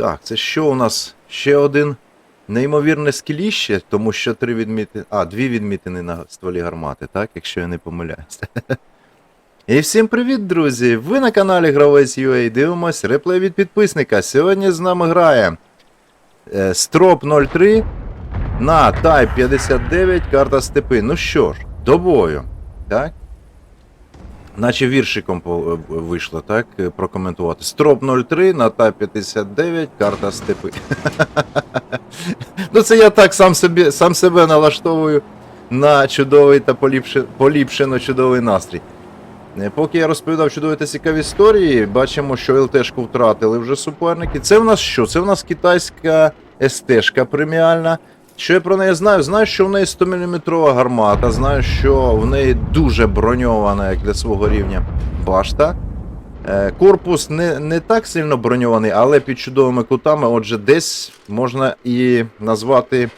Так, це що у нас? Ще один неймовірне скіліще, тому що три відмітини. А, дві відмітини на стволі гармати, так, якщо я не помиляюся. І всім привіт, друзі! Ви на каналі Гравець UA дивимось реплей від підписника. Сьогодні з нами грає е, Строп 03 на Type 59 карта степи. Ну що ж, до бою. Так? Наче віршиком е, вийшло, так? е, Прокоментувати. Строп 03 на Type 59 карта степи. ну це я так сам, собі, сам себе налаштовую на чудовий та поліпше, поліпшено чудовий настрій. Е, Поки я розповідав чудові та цікаві історії, бачимо, що ЛТшку втратили вже суперники. Це в нас що? Це в нас китайська СТшка преміальна. Що я про неї знаю? Знаю, що в неї 100-мм гармата, знаю, що в неї дуже броньована, як для свого рівня башта. Е, Корпус не, не так сильно броньований, але під чудовими кутами, отже, десь можна і назвати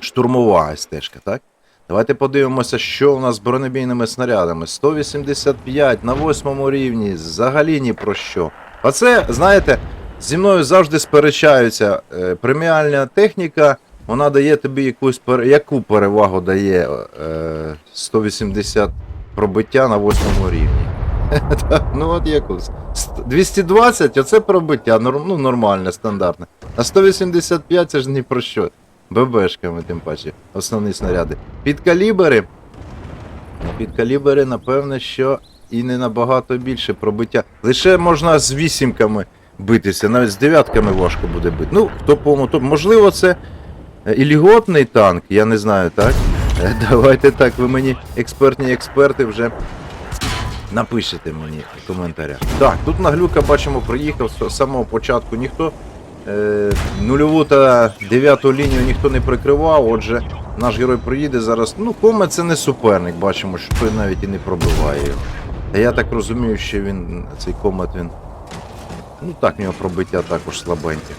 штурмова СТшка, так? Давайте подивимося, що у нас з бронебійними снарядами. 185 на 8 рівні, взагалі ні про що. А це, знаєте, зі мною завжди сперечаються. Е, преміальна техніка, вона дає тобі якусь яку перевагу дає е, 180 пробиття на 8 рівні. Ну от якусь. 220, оце пробиття, ну, нормальне, стандартне. А 185 це ж ні про що. ББшками, тим паче, основні снаряди. Під калібри. Ну, Під напевне, що і не набагато більше пробиття. Лише можна з вісімками битися, навіть з дев'ятками важко буде бити. Ну, хто по то можливо, це е, і льготний танк, я не знаю, так? Е, Давайте так, ви мені експертні експерти вже напишете мені в коментарях. Так, тут на глюка бачимо, приїхав з самого початку ніхто. Е, нульову та дев'яту лінію ніхто не прикривав, отже, наш герой приїде зараз. Ну, Коме це не суперник, бачимо, що той навіть і не пробиває його. Та я так розумію, що він, цей комет, він. Ну так, в нього пробиття також слабеньке.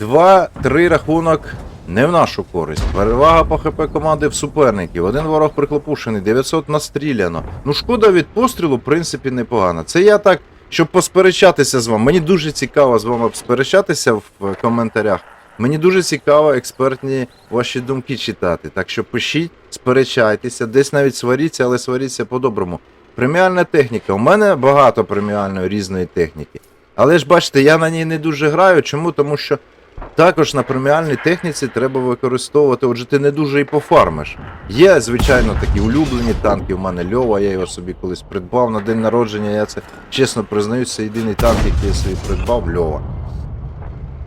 2-3 рахунок не в нашу користь. Перевага по ХП команди в суперників. Один ворог прихлопушений, 900 настріляно. Ну, шкода від пострілу, в принципі, непогано. Це я так, щоб посперечатися з вами. Мені дуже цікаво з вами посперечатися в коментарях. Мені дуже цікаво експертні ваші думки читати. Так що пишіть, сперечайтеся, десь навіть сваріться, але сваріться по-доброму. Преміальна техніка. У мене багато преміальної різної техніки. Але ж бачите, я на ній не дуже граю. Чому? Тому що також на преміальній техніці треба використовувати, отже, ти не дуже і пофармиш. Є, звичайно, такі улюблені танки. У мене Льова, я його собі колись придбав на день народження. Я це чесно признаюсь, це єдиний танк, який я собі придбав Льова.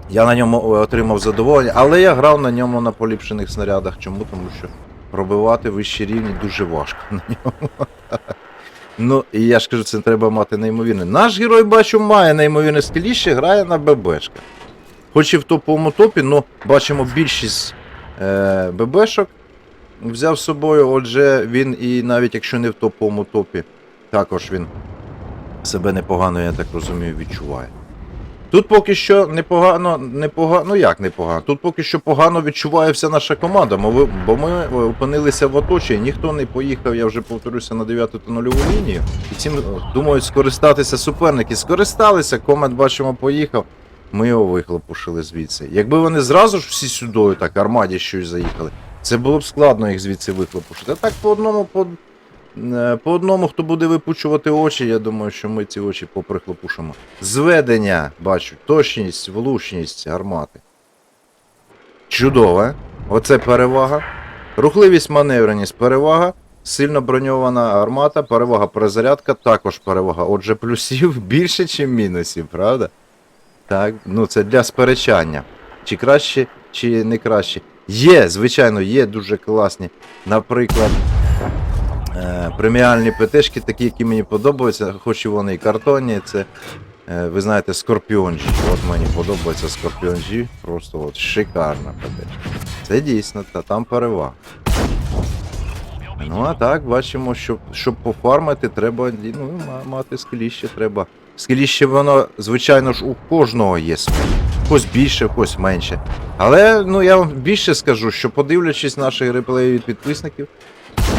Я на ньому е, отримав задоволення, але я грав на ньому на поліпшених снарядах. Чому? Тому що пробивати вищі рівні дуже важко на ньому. Ну, і я ж кажу, це треба мати неймовірне. Наш герой, бачу, має неймовірне скіліще, грає на ББшках. Хоч і в топовому топі, ну бачимо більшість е, ББшок взяв з собою, отже, він і навіть якщо не в топовому топі, також він себе непогано, я так розумію, відчуває. Тут поки що непогано, непогано, ну як непогано, тут поки що погано відчуває вся наша команда, бо ми е, опинилися в оточенні, ніхто не поїхав, я вже повторюся, на 9 та нульову лінію. І цим е, думають скористатися суперники. Скористалися, комент бачимо, поїхав. Ми його вихлопушили звідси. Якби вони зразу ж всі сюди, так, армаді щось заїхали, це було б складно їх звідси вихлопушити. А так по одному, по, е, по одному, хто буде випучувати очі, я думаю, що ми ці очі поприхлопушимо. Зведення, бачу, точність, влучність гармати. Чудове. Оце перевага. Рухливість, маневреність, перевага. Сильно броньована армата, перевага перезарядка, також перевага. Отже, плюсів більше, ніж мінусів, правда? Так, ну це для сперечання. Чи краще, чи не краще. Є, звичайно, є дуже класні. Наприклад, е, преміальні ПТшки, такі, які мені подобаються, хоч і вони і картонні, це, е, ви знаєте, Скорпіонжі. От мені подобається Скорпіонжі, просто от шикарна ПТшка. Це дійсно, та там перевага. Ну а так, бачимо, що щоб пофармити, треба ну, мати скеліще треба. Скеліще воно, звичайно ж, у кожного є своє. Когось більше, когось менше. Але ну я вам більше скажу, що подивлячись наші реплеї від підписників,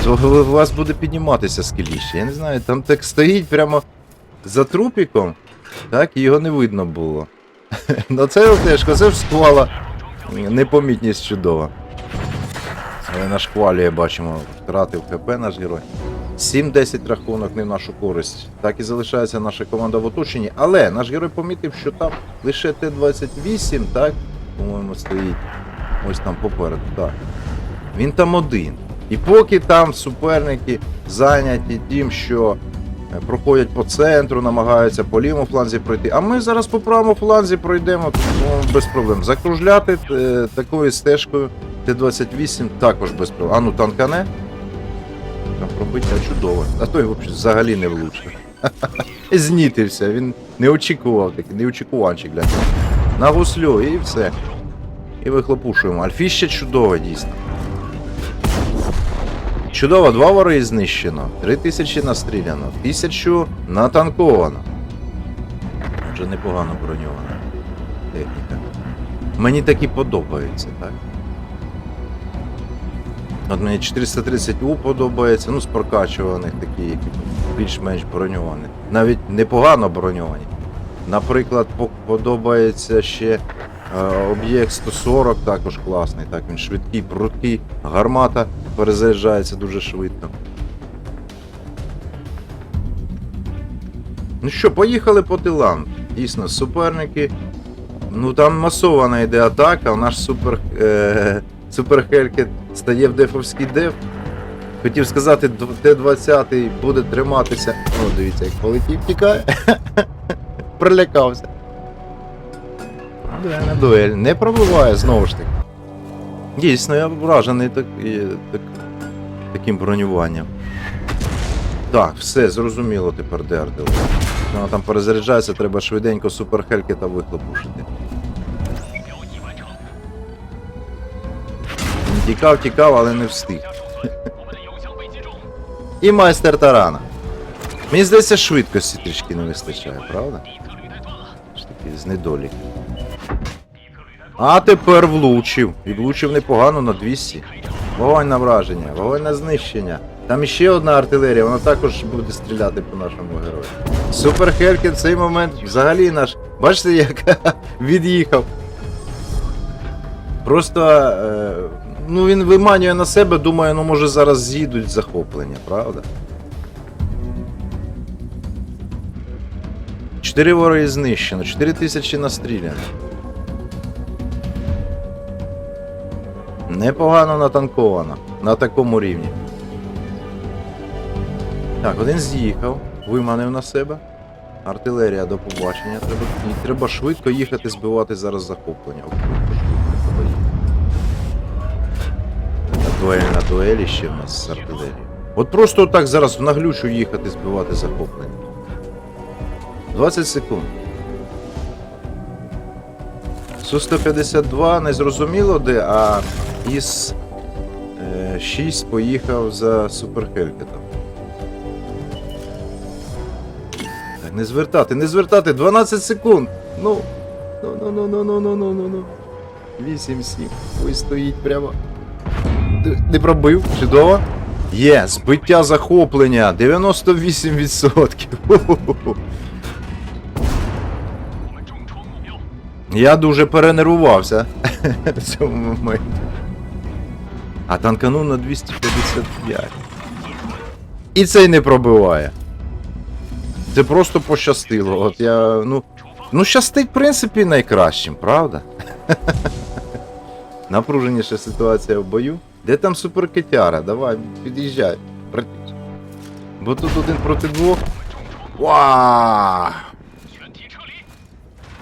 то у вас буде підніматися скеліще. Я не знаю, там так стоїть прямо за трупіком, так, і його не видно було. Ну це теж, це ж склала непомітність чудова. Але нашквалює, бачимо, втратив ХП наш герой. 7-10 рахунок не в нашу користь. Так і залишається наша команда в оточенні. Але наш герой помітив, що там лише Т-28, так? По-моєму, стоїть. Ось там попереду, так. Він там один. І поки там суперники зайняті тим, що е, проходять по центру, намагаються по лівому фланзі пройти. А ми зараз по правому фланзі пройдемо без проблем. Закружляти е, такою стежкою Т-28 також без проблем. А ну танкане. Там пробиття чудове. А той взагалі не влучив. Знітився, він не очікував такий, не очікуванчик глянь. На гуслю і все. І вихлопушуємо. Альфіще чудове, дійсно. Чудово, два вори знищено, три тисячі настріляно, тисячу натанковано. Вже непогано броньована техніка. Мені такі подобаються, так? От мені 430У подобається, ну з прокачуваних такі, які більш-менш броньовані. Навіть непогано броньовані. Наприклад, подобається ще е, об'єкт 140, також класний. Так, він швидкий, прудкий, гармата перезаряджається дуже швидко. Ну що, поїхали по тилам. Дійсно, суперники. Ну там масована йде атака, наш супер. Е, супер Хелькет стає в дефовський деф. Хотів сказати, Т-20 буде триматися. О, дивіться, як полетів, тікає. Прилякався. Дуель на дуель. Не пробиває знову ж таки. Дійсно, я вражений так, так, таким бронюванням. Так, все, зрозуміло тепер де. Вона там перезаряджається, треба швиденько супер Хелькета вихлопушити. Тікав, тікав, але не встиг. І майстер тарана. Мені здається, швидкості трішки не вистачає, правда? Ж таки, з недолік. А тепер влучив. І влучив непогано на 200. Вогонь на враження, вогонь на знищення. Там іще одна артилерія, вона також буде стріляти по нашому герою. Супер Херкін в цей момент взагалі наш. Бачите, як від'їхав. Просто. Е, ну він виманює на себе, думає, ну може зараз з'їдуть захоплення, правда? Чотири вороги знищено, 4 тисячі настріляно. Непогано натанковано на такому рівні. Так, один з'їхав, виманив на себе. Артилерія до побачення. Треба, треба швидко їхати збивати зараз захоплення. Дуель на дуелі ще в нас з артилерією. От просто так зараз в наглючу їхати збивати захоплення. 20 секунд. Су-152 не зрозуміло де, а е, 6 поїхав за суперхелькетом. Так, не звертати, не звертати, 12 секунд. Ну. Ну, ну, ну, ну, ну, ну, ну, ну, ну. 8-7. Ой, стоїть прямо. Не пробив, чудово. Є, збиття захоплення 98%. Ху-ху-ху. Я дуже перенервувався в цьому моменті. А танканув на 255. І цей не пробиває. Це просто пощастило. От я. Ну. Ну, щастить, в принципі, найкращим, правда? Напруженіша ситуація в бою. Де там суперкетяра? Давай, під'їжджай. Бо тут один проти двох. Вау!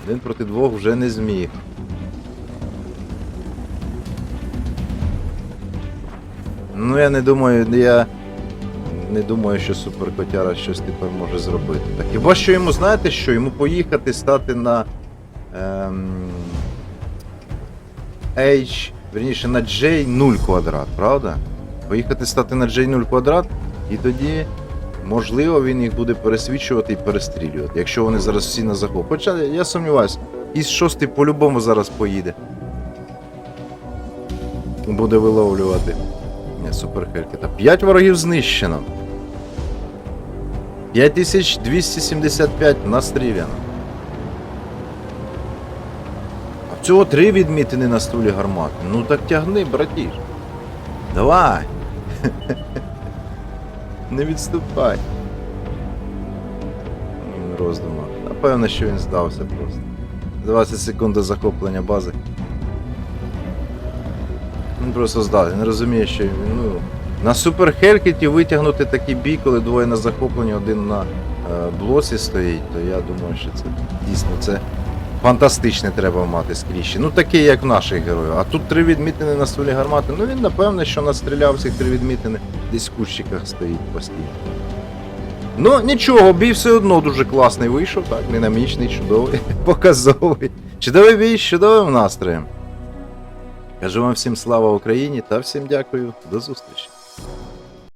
Один проти двох вже не зміг. Ну я не думаю, я не думаю, що суперкотяра щось тепер може зробити. Так хіба що йому, знаєте що? Йому поїхати стати на ем, H, верніше на J0 квадрат, правда? Поїхати стати на J0 квадрат, і тоді, можливо, він їх буде пересвічувати і перестрілювати, якщо вони зараз всі на захоп. Хоча я сумніваюся, із шостий по-любому зараз поїде. Буде виловлювати. Ні, супер Хелькета. 5 ворогів знищено. 5275 настріляно. Цього три відмітини на стволі гармати. Ну так тягни, братіш. Давай. Не відступай. Він роздумав. Напевно, що він здався просто. 20 секунд до захоплення бази. Він просто здався, не розуміє, що він, ну. На Супер Хелькеті витягнути такий бій, коли двоє на захопленні, один на е, блоці стоїть, то я думаю, що це дійсно це фантастичне треба мати скріщі. Ну таке, як в наших героїв. А тут три відмітини на стволі гармати. Ну він напевне, що настріляв всіх три відмітини, десь в кущиках стоїть постійно. Ну, нічого, бій все одно дуже класний вийшов, так, динамічний, чудовий, показовий. Чудовий бій з чудовим настроєм. Кажу вам всім слава Україні та всім дякую. До зустрічі.